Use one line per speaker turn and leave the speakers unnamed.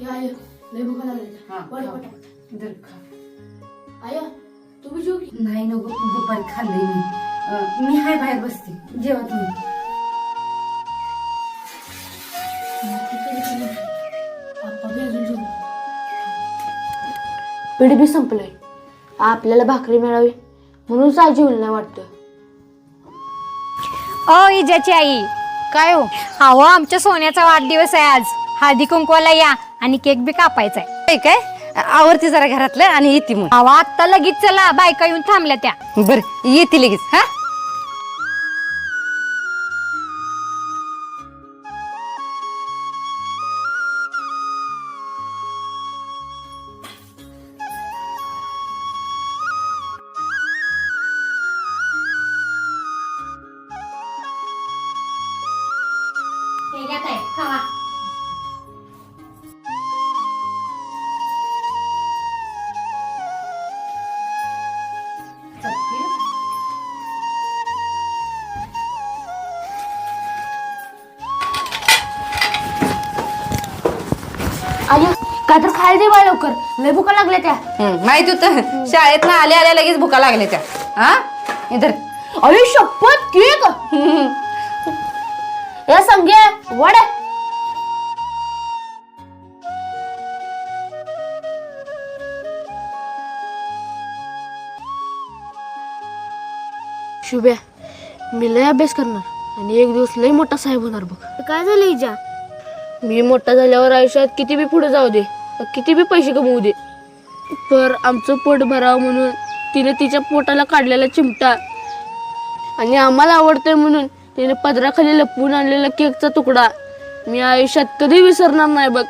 या आय लय भूक लागली.
हा,
वाढ
खा.
पटापट.
धर खा.
आया तू बी जेव की.
नाही नको दुपारी खाल्लंय मी. अं, मी हाय बाहेर बसते. जेवा तुम्ही.
आप्पा बी अजून जेवू. पीठ बी संपलंय. आपल्याला भाकरी मिळावी म्हणून आई जेवलं नाही वाटतं.
ओ इजाची आई.
काय हो?
अहो आमच्या सोन्याचा वाढदिवस आहे आज. हळदी कुंकवाला या. आणि केक बी कापायचा आहे
काय? काय आवडते जरा घरातलं आणि येते मग.
अहो आत्ता लगेच चला बायका येऊन थांबल्या त्या.
बर येते लगेच हा?
आया काय तर खायला दे बाय लवकर. लय भुका लागल्या त्या.
हं, माहीत होतं. शाळेत ना आल्या आल्या लगेच भुका लागल्या त्या. हा? इधर.
अरे शपथ केक या संगे वड शुभ्या मी लय अभ्यास करणार आणि एक दिवस लय मोठा साहेब होणार बघ. काय झालं इजा? मी मोठा झाल्यावर आयुष्यात किती बी पुढे जाऊ दे किती बी पैसे कमवू दे. पर आमचं पोट भरावं म्हणून तिने तिच्या पोटाला काढलेला चिमटा. आणि आम्हाला आवडतंय म्हणून तिने पदराखाली लपवून आणलेला केकचा तुकडा. मी आयुष्यात कधी विसरणार नाही बघ.